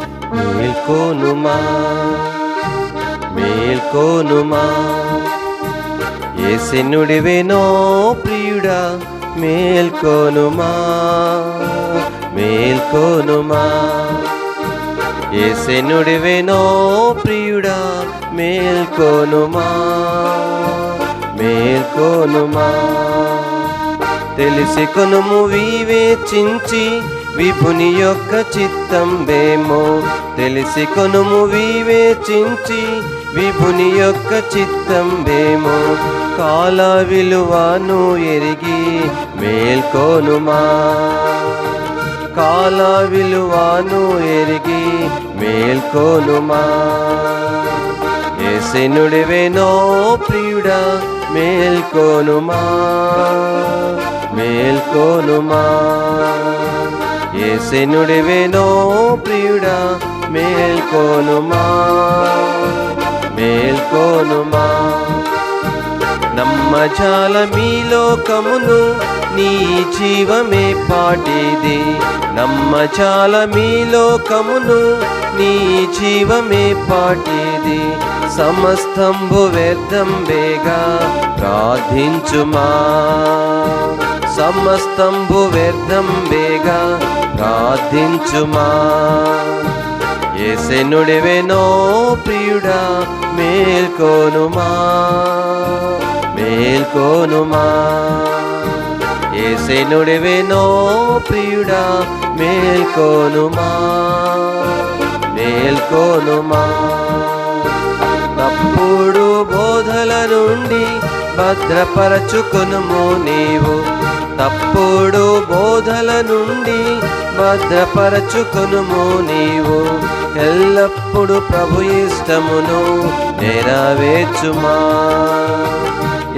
మేల్కోనుమా మేల్కోనుమా. ఏసెన్నుడివేనో ప్రియుడా మేల్కోనుమా మేల్కోనుమా. ఏసెన్నుడివేనో ప్రియుడా మేల్కోనుమా మేల్కోనుమా. తెలిసి కొనుము వివేచించి విభుని యొక్క చిత్తం వేమో తెలిసి కొనుము వివేచించి. విభుని యొక్క చిత్తం వేమో కాల విలువను ఎరిగి మేల్కోనుమా. కాల విలువను ఎరిగి మేల్కోనుమా. ఏసెనుడివేనో ప్రియుడా మేల్కోనుమా. మేల్కోనుమా. ఏసెనుడివేనో ప్రియుడా మేల్కోనుమా మేల్కోనుమా. నమ్మజాల మీ లోకమును నీ జీవమే పాటిది. నమ్మజాల మీ లోకమును నీ జీవమే పాటిది. సమస్తంబు వ్యర్థం వేగా ప్రార్థించుమా. సమస్తంబు వ్యర్థం వేగా ప్రార్థించుమా. ఏసెనుడివెనో ప్రియుడా మేల్కోనుమా. మేల్కోనుమా. ఏసెనుడివెనో ప్రియుడా మేల్కోనుమా. మేల్కోనుమా. తప్పుడు బోధల నుండి భద్రపరచుకొనుము నీవు. తప్పుడు బోధల నుండి భద్రపరచుకొనుము నీవు. ఎల్లప్పుడు ప్రభు ఇష్టమును నెరవేర్చుమా.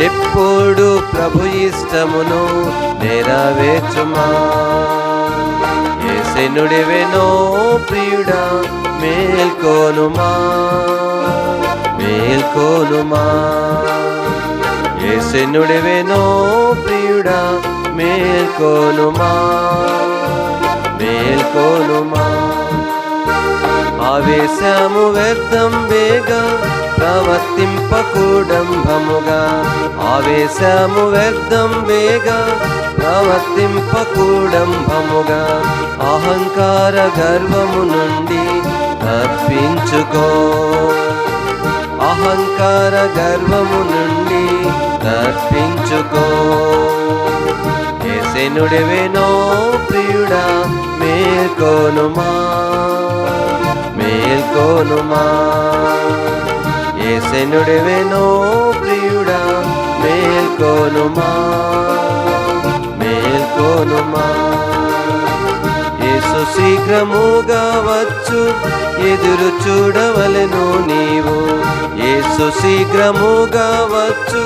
ఎప్పుడు ప్రభు ఇష్టమును నెరవేర్చుమా. ఏసెనుడివెనో ప్రియుడా మేల్కోనుమా. మేల్కోనుమా. ఏసెనుడివెనో ప్రియుడా మేల్కోనుమా. కోలుమా? ఆవేశము వ్యర్థం వేగ ప్రవర్తింపకూడంభముగా ఆవేశము వ్యర్థం వేగ ప్రవర్తింపకూడంభముగా అహంకార గర్వము నుండి తప్పించుకో. అహంకార గర్వము నుండి తప్పించుకో. ఏసెనుడివేనో ప్రియుడా మేల్కోనుమా మేల్కోనుమా ఏసెనుడివేనో ప్రియుడా మేల్కోనుమా మేల్కోనుమా యేసు శీఘ్రముగా వచ్చు ఎదురు చూడవలెను నీవు సుశీఘ్రముగా వచ్చు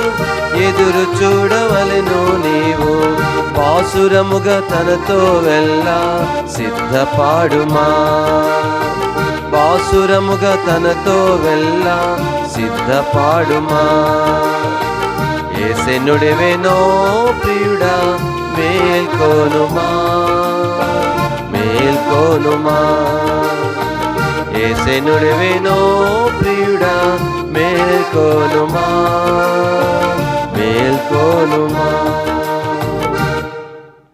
ఎదురు చూడవలెను నీవు. బాసురముగా తనతో వెళ్ళ సిద్ధపాడుమా. బాసురముగా తనతో వెళ్ళ సిద్ధపాడుమా. ఏసెనుడివేనో ప్రియుడా మేల్కోనుమా. మేల్కోనుమా. ఏసెనుడివేనో ప్రియుడా మేల్కోనుమా మేల్కోనుమా